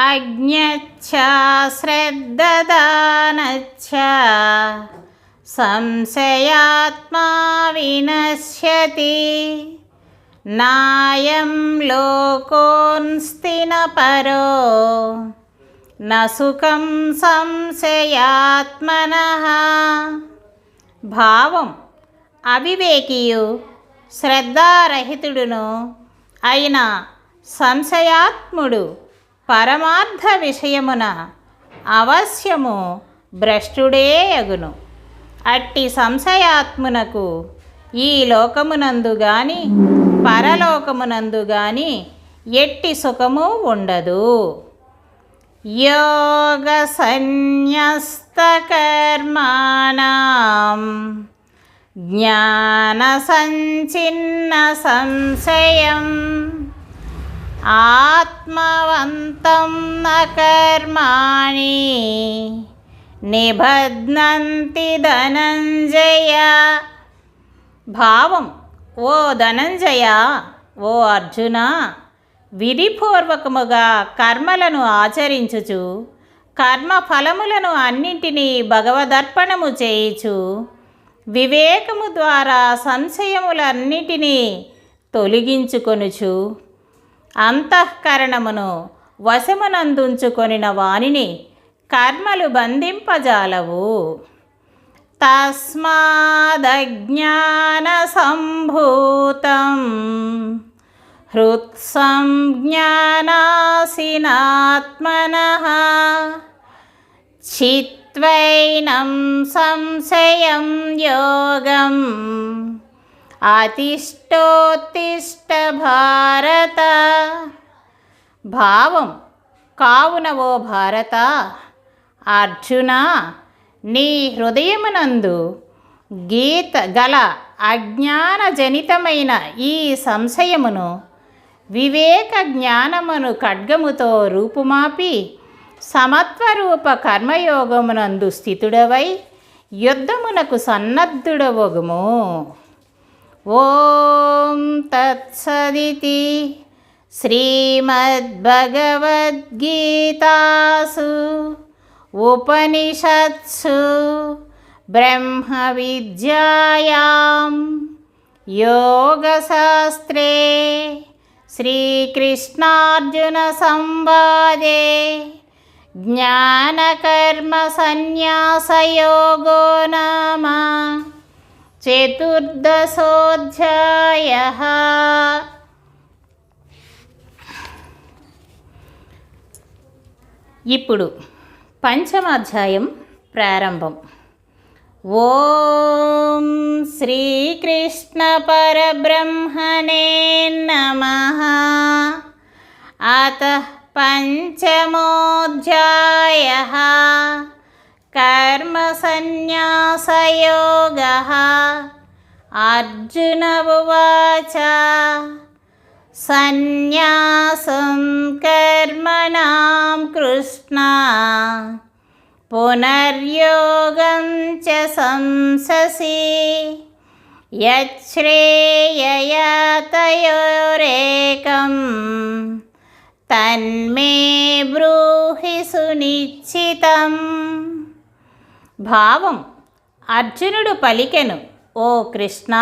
అజ్ఞచ్చ శ్రద్ధదానచ్చ సంశయాత్మా వినశ్యతి. నాయం లోకోన్స్తిన పరో నసుఖం సంశయాత్మన. భావం అవివేకియు శ్రద్ధారహితుడును అయిన సంశయాత్ముడు పరమార్థ విషయమున అవశ్యము భ్రష్టుడే అగును. అట్టి సంశయాత్మునకు ఈ లోకమునందు గాని పరలోకమునందు గాని ఎట్టి సుఖము ఉండదు. యోగ సన్యస్తకర్మాణం జ్ఞాన సంచిన్న సంశయం ఆత్మవంతం న నిబద్నంతి నిబధ్నంతి ధనంజయ భావం ఓ ధనంజయ ఓ అర్జున విధిపూర్వకముగా కర్మలను ఆచరించుచు కర్మ ఫలములను అన్నింటినీ భగవదర్పణము చేయుచు వివేకము ద్వారా సంశయములన్నిటినీ తొలగించుకొనుచు అంతఃకరణమును వశమునందుంచుకొనిన వానిని కర్మలు బంధింపజాలవు. తస్మాదజ్ఞాన సంభూతం హృత్సంజ్ఞానాసినాత్మన. చిత్వైనం సంశయం యోగం అతిష్టోత్తిష్ట భారత భావం కావున ఓ భారత. అర్జున నీ హృదయమునందు గీత గల అజ్ఞానజనితమైన ఈ సంశయమును వివేక జ్ఞానమును ఖడ్గముతో రూపుమాపి సమత్వరూప కర్మయోగమునందు స్థితుడవై యుద్ధమునకు సన్నద్ధుడవగుము. ఓం తత్సదితి శ్రీమద్భగవద్గీతాసు ఉపనిషత్సు బ్రహ్మ విద్యాయాం యోగశాస్త్రే శ్రీకృష్ణార్జున సంవాదే జ్ఞానకర్మ చతుర్దశోధ్యాయ ఇప్పుడు పంచమాధ్యాయం ప్రారంభం. ఓం శ్రీకృష్ణ పరబ్రహ్మణే నమ. అత పంచమోధ్యాయ. కర్మసన్యాసయోగ. అర్జున ఉవాచ సన్యాసం కర్మణాం కృష్ణ. పునర్యోగం చ సంససి యచ్ఛ్రేయతయోరేకం తన్మే బ్రూహి సునిశ్చితం. భావం అర్జునుడు పలికెను ఓ కృష్ణ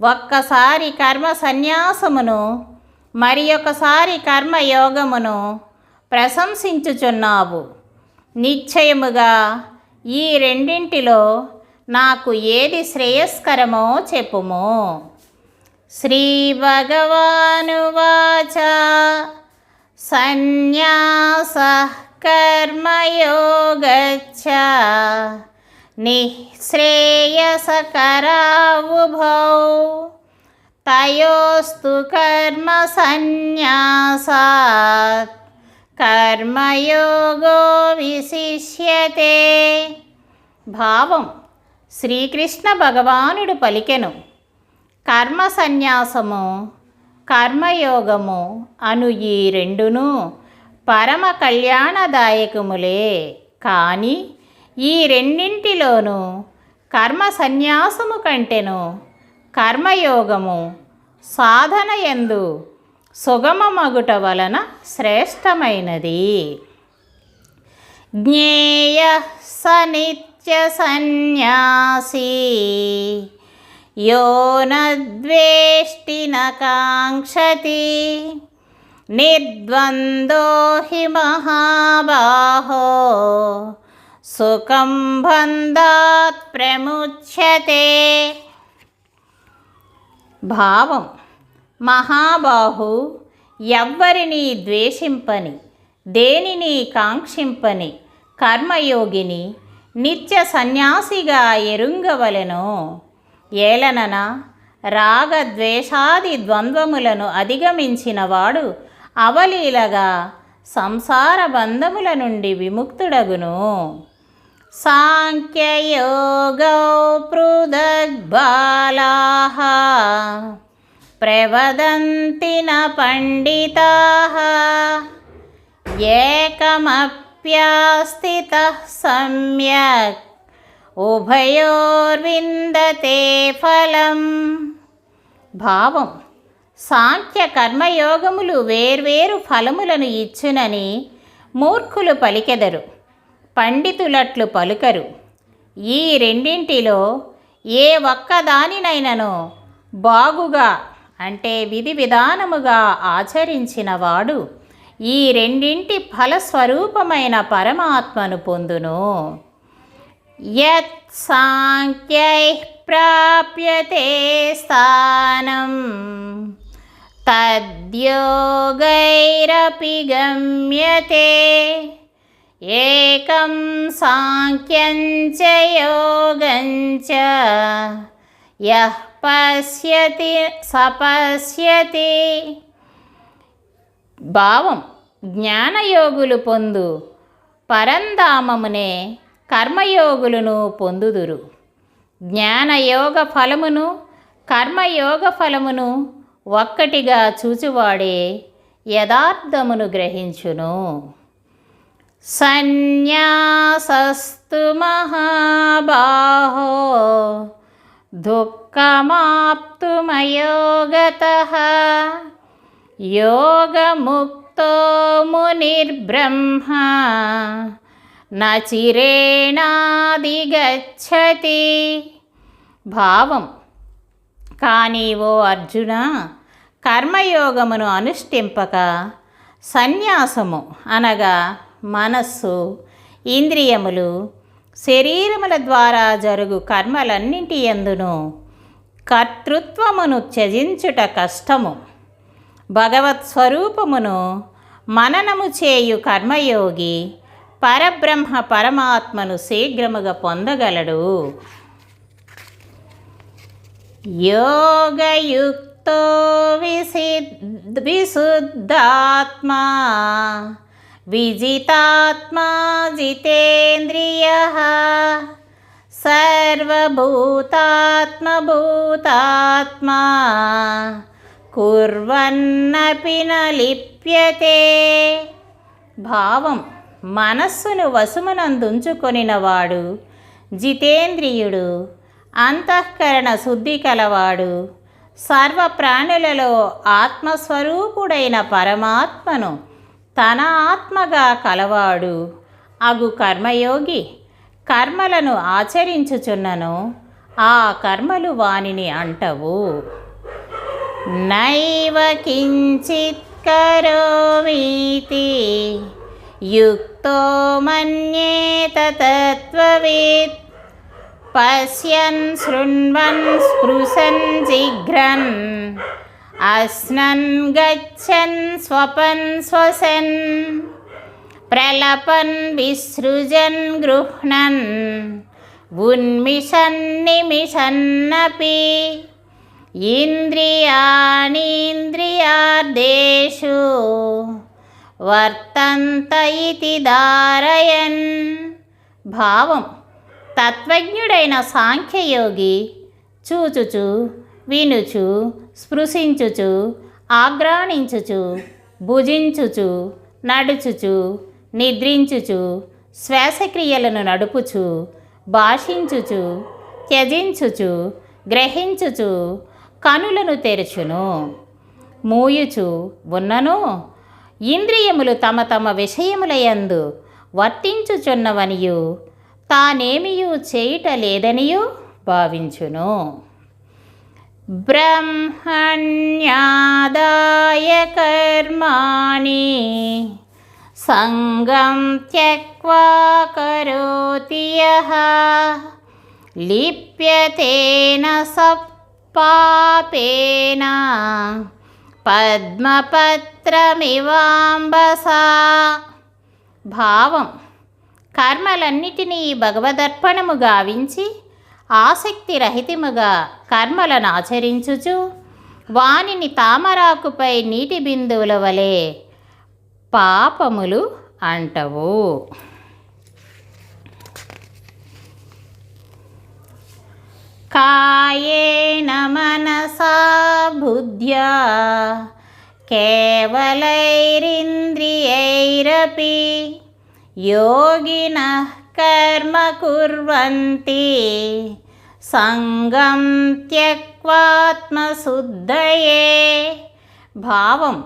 ఒక్కసారి కర్మ సన్యాసమును మరి ఒకసారి కర్మయోగమును ప్రశంసించుచున్నావు. నిశ్చయముగా ఈ రెండింటిలో నాకు ఏది శ్రేయస్కరమో చెప్పుము. శ్రీ భగవానువాచ సన్యాస కర్మయోగచ్చ నిःశ్రేయసకరావుభౌ తయోస్తు కర్మ సన్యాసాత్ కర్మయోగో విశిష్యతే భావం శ్రీకృష్ణ భగవానుడు పలికెను। కర్మ సన్యాసము కర్మయోగము అను ఈ రెండును పరమ కళ్యాణదాయకములే. కానీ ఈ రెండింటిలోనూ కర్మ సన్యాసము కంటెను కర్మయోగము సాధన ఎందు సుగమమగుట వలన శ్రేష్టమైనది. జ్ఞేయ స నిత్య సన్యాసీ యో నద్వేష్టి కాంక్షతి నిర్ద్వందో హి మహాబాహో సుఖం బంధాత్ ప్రముచ్యతే భావం మహాబాహు ఎవ్వరిని ద్వేషింపని దేనిని కాంక్షింపని కర్మయోగిని నిత్య సన్యాసిగా ఎరుంగవలెను ఏలనన రాగద్వేషాది ద్వంద్వములను అధిగమించినవాడు అవలీలగా సంసార బంధముల నుండి విముక్తుడగును. సాంఖ్యయోగౌ పృథగ్బాలా ప్రవదంతి న పండితా ఏకమప్యాస్థిత సమ్యక్ ఉభయోర్విందతే ఫలం. భావం. సాంఖ్య కర్మయోగములు వేర్వేరు ఫలములను ఇచ్చునని మూర్ఖులు పలికెదరు పండితులట్లు పలుకరు. ఈ రెండింటిలో ఏ ఒక్కదానినైనను బాగుగా అంటే విధి విధానముగా ఆచరించినవాడు ఈ రెండింటి ఫలస్వరూపమైన పరమాత్మను పొందును. యత్ సాంఖ్యై ప్రాప్యతే స్థానం. పద్యోగైరపి గమ్యతే ఏకం సాంఖ్యం చ యోగం చ పశ్యతి సపశ్యతి భావం జ్ఞానయోగులు పొందు పరంధామమునే కర్మయోగులను పొందుదురు జ్ఞానయోగ ఫలమును కర్మయోగ ఫలమును ఒక్కటిగా చూచువాడే యథార్థమును గ్రహించును. సన్యాసస్తు మహాబాహో దుఃఖమాప్తుమయోగత. యోగముక్తో మునిర్బ్రహ్మ నచిరేణాదిగచ్చతి భావం కానీ ఓ అర్జున కర్మయోగమును అనుష్ఠింపక సన్యాసము అనగా మనస్సు ఇంద్రియములు శరీరముల ద్వారా జరుగు కర్మలన్నింటి ఎందును కర్తృత్వమును త్యజించుట కష్టము. భగవత్ స్వరూపమును మననము చేయు కర్మయోగి పరబ్రహ్మ పరమాత్మను శీఘ్రముగా పొందగలడు. యోగయుక్తో విసిద్ విశుద్ధాత్మా విజితాత్మా జితేంద్రియ సర్వభూతాత్మభూతాత్మా కుర్వన్నపి న భావం మనస్సును వశమునందుంచుకొనినవాడు జితేంద్రియుడు. అంతఃకరణ శుద్ధి కలవాడు. సర్వ ప్రాణులలో ఆత్మస్వరూపుడైన పరమాత్మను తన ఆత్మగా కలవాడు. అగు కర్మయోగి కర్మలను ఆచరించుచున్నను ఆ కర్మలు వానిని అంటవు. నైవ కించిత్ కరోమీతి యుక్తో మన్యేత తత్వవేత్త పశ్యన్ శృణ్వన్ స్పృశన్ జిఘ్రన్ అస్నన్ గచ్చన్ స్వపన్ స్వసన్ ప్రలపన్ విసృజన్ గృహ్ణన్ ఉన్మిషన్ నిమిషన్నపి ఇంద్రియాణీంద్రియార్దేషు వర్తంత ఇతి ధారయన్ భావం తత్వజ్ఞుడైన సాంఖ్యయోగి చూచుచు వినుచు స్పృశించుచు ఆగ్రాణించుచు భుజించుచు నడుచుచు నిద్రించుచు శ్వాసక్రియలను నడుపుచు భాషించుచు త్యజించుచు గ్రహించుచు కనులను తెరుచును. మూయుచు ఉన్నను. ఇంద్రియములు తమ తమ విషయములయందు వర్తించుచున్నవనియు తానేమియు చేయుట లేదనియు భావించును. బ్రహ్మణ్యాదాయ కర్మాణి సంగం త్యక్వా కరోతి యః లిప్యతేన పద్మపత్రమివాంబసా. భావం కర్మలన్నిటినీ భగవదర్పణము గావించి ఆసక్తి రహితముగా కర్మలను ఆచరించుచు వానిని తామరాకుపై నీటి బిందువుల వలె పాపములు అంటవు. కాయేన మనసా బుద్ధ్యా కేవలైరింద్రియైరపి యోగిన కర్మ కుర్వంతి. సంగం త్యక్వాత్మశుద్ధయే. భావం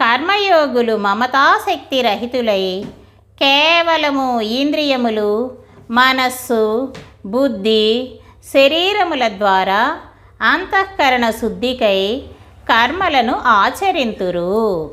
కర్మయోగులు మమతాశక్తి రహితులై కేవలము ఇంద్రియములు మనస్సు బుద్ధి శరీరముల ద్వారా అంతఃకరణ శుద్ధికై కర్మలను ఆచరింతురు.